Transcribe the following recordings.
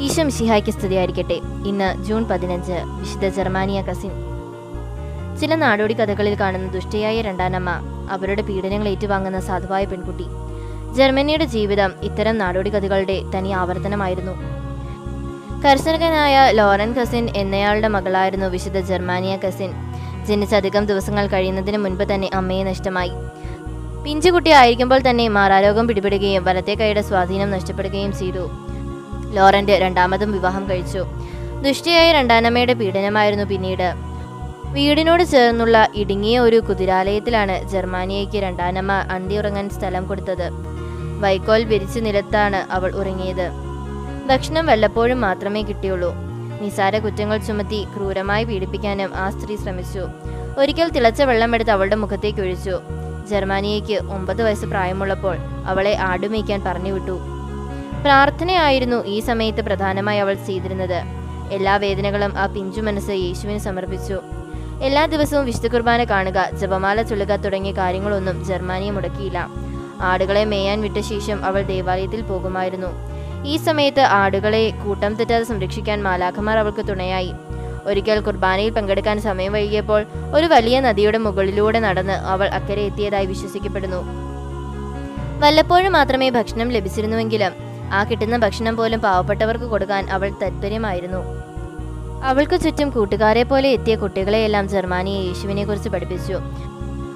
ഈശോ മിശിഹായ്ക്ക് സ്തുതിയായിരിക്കട്ടെ. ഇന്ന് ജൂൺ പതിനഞ്ച് വിശുദ്ധ ജർമാനിയ കസിൻ. ചില നാടോടി കഥകളിൽ കാണുന്ന ദുഷ്ടയായ രണ്ടാനമ്മ അവരുടെ പീഡനങ്ങൾ ഏറ്റുവാങ്ങുന്ന സാധുവായ പെൺകുട്ടി. ജർമ്മനിയുടെ ജീവിതം ഇത്തരം നാടോടി കഥകളുടെ തനി ആവർത്തനമായിരുന്നു. കർഷകനായ ലോറൻ കസിൻ എന്നയാളുടെ മകളായിരുന്നു വിശുദ്ധ ജർമാനിയ കസിൻ. ജനിച്ചധികം ദിവസങ്ങൾ കഴിയുന്നതിന് മുൻപ് തന്നെ അമ്മയെ നഷ്ടമായി. പിഞ്ചുകുട്ടി ആയിരിക്കുമ്പോൾ തന്നെ മാറാരോഗം പിടിപെടുകയും വലത്തെ കൈയുടെ സ്വാധീനം നഷ്ടപ്പെടുകയും ചെയ്തു. ലോറന്റ് രണ്ടാമതും വിവാഹം കഴിച്ചു. ദുഷ്ടിയായ രണ്ടാനമ്മയുടെ പീഡനമായിരുന്നു പിന്നീട്. വീടിനോട് ചേർന്നുള്ള ഇടുങ്ങിയ ഒരു കുതിരാലയത്തിലാണ് ജർമാനിയയ്ക്ക് രണ്ടാനമ്മ അന്തിയുറങ്ങാൻ സ്ഥലം കൊടുത്തത്. വൈക്കോൽ വിരിച്ചു നിലത്താണ് അവൾ ഉറങ്ങിയത്. ഭക്ഷണം വല്ലപ്പോഴും മാത്രമേ കിട്ടിയുള്ളൂ. നിസാര കുറ്റങ്ങൾ ചുമത്തി ക്രൂരമായി പീഡിപ്പിക്കാനും ആ സ്ത്രീ ശ്രമിച്ചു. ഒരിക്കൽ തിളച്ച വെള്ളമെടുത്ത് അവളുടെ മുഖത്തേക്ക് ഒഴിച്ചു. ജർമാനിയയ്ക്ക് ഒമ്പത് വയസ്സ് പ്രായമുള്ളപ്പോൾ അവളെ ആടുമേയ്ക്കാൻ പറഞ്ഞുവിട്ടു. പ്രാർത്ഥനയായിരുന്നു ഈ സമയത്ത് പ്രധാനമായി അവൾ ചെയ്തിരുന്നത്. എല്ലാ വേദനകളും ആ പിഞ്ചു മനസ്സ് യേശുവിന് സമർപ്പിച്ചു. എല്ലാ ദിവസവും വിശുദ്ധ കുർബാന കാണുക ജപമാല ചൊല്ലുക തുടങ്ങിയ കാര്യങ്ങളൊന്നും ജർമാനിയെ മുടക്കിയില്ല. ആടുകളെ മേയാൻ വിട്ട ശേഷം അവൾ ദേവാലയത്തിൽ പോകുമായിരുന്നു. ഈ സമയത്ത് ആടുകളെ കൂട്ടം തെറ്റാതെ സംരക്ഷിക്കാൻ മാലാഖമാർ അവൾക്ക് തുണയായി. ഒരിക്കൽ കുർബാനയിൽ പങ്കെടുക്കാൻ സമയം വൈകിയപ്പോൾ ഒരു വലിയ നദിയുടെ മുകളിലൂടെ നടന്ന് അവൾ അക്കരെ എത്തിയതായി വിശ്വസിക്കപ്പെടുന്നു. വല്ലപ്പോഴും മാത്രമേ ഭക്ഷണം ലഭിച്ചിരുന്നുവെങ്കിലും ആ കിട്ടുന്ന ഭക്ഷണം പോലും പാവപ്പെട്ടവർക്ക് കൊടുക്കാൻ അവൾ താല്പര്യമായിരുന്നു അവൾക്ക് ചുറ്റും കൂട്ടുകാരെ പോലെ എത്തിയ കുട്ടികളെയെല്ലാം ജർമാനിയെ യേശുവിനെ കുറിച്ച് പഠിപ്പിച്ചു.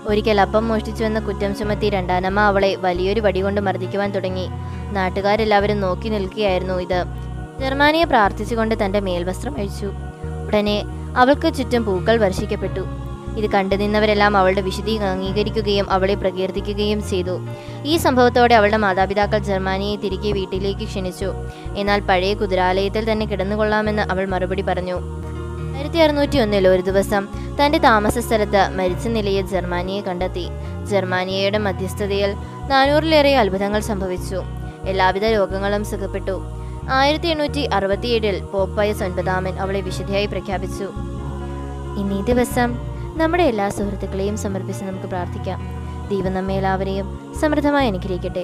ഒരിക്കൽ അപ്പം മോഷ്ടിച്ചുവെന്ന കുറ്റം ചുമത്തി രണ്ടാനമ്മ അവളെ വലിയൊരു വടി കൊണ്ട് മർദ്ദിക്കുവാൻ തുടങ്ങി. നാട്ടുകാരെല്ലാവരും നോക്കി നിൽക്കുകയായിരുന്നു ഇത്. ജർമാനിയെ പ്രാർത്ഥിച്ചുകൊണ്ട് തന്റെ മേൽവസ്ത്രം അഴിച്ചു. ഉടനെ അവൾക്ക് ചുറ്റും പൂക്കൾ വർഷിക്കപ്പെട്ടു. ഇത് കണ്ടു നിന്നവരെല്ലാം അവളുടെ വിശുദ്ധി അംഗീകരിക്കുകയും അവളെ പ്രകീർത്തിക്കുകയും ചെയ്തു. ഈ സംഭവത്തോടെ അവളുടെ മാതാപിതാക്കൾ ജർമാനിയെ തിരികെ വീട്ടിലേക്ക് ക്ഷണിച്ചു. എന്നാൽ പഴയ കുതിരാലയത്തിൽ തന്നെ കിടന്നുകൊള്ളാമെന്ന് അവൾ മറുപടി പറഞ്ഞു. ആയിരത്തി അറുന്നൂറ്റി ഒന്നിൽ ഒരു ദിവസം തന്റെ താമസ സ്ഥലത്ത് മരിച്ച നിലയിൽ ജർമാനിയെ കണ്ടെത്തി. ജർമാനിയയുടെ മധ്യസ്ഥതയിൽ നാനൂറിലേറെ അത്ഭുതങ്ങൾ സംഭവിച്ചു. എല്ലാവിധ രോഗങ്ങളും സുഖപ്പെട്ടു. ആയിരത്തി എണ്ണൂറ്റി അറുപത്തിയേഴിൽ പോപ്പയസ് ഒൻപതാമൻ അവളെ വിശുദ്ധയായി പ്രഖ്യാപിച്ചു. ഇന്നീ ദിവസം നമ്മുടെ എല്ലാ സുഹൃത്തുക്കളെയും സമർപ്പിച്ച് നമുക്ക് പ്രാർത്ഥിക്കാം. ദൈവം നമ്മെ എല്ലാവരെയും സമൃദ്ധമായി അനുഗ്രഹിക്കട്ടെ.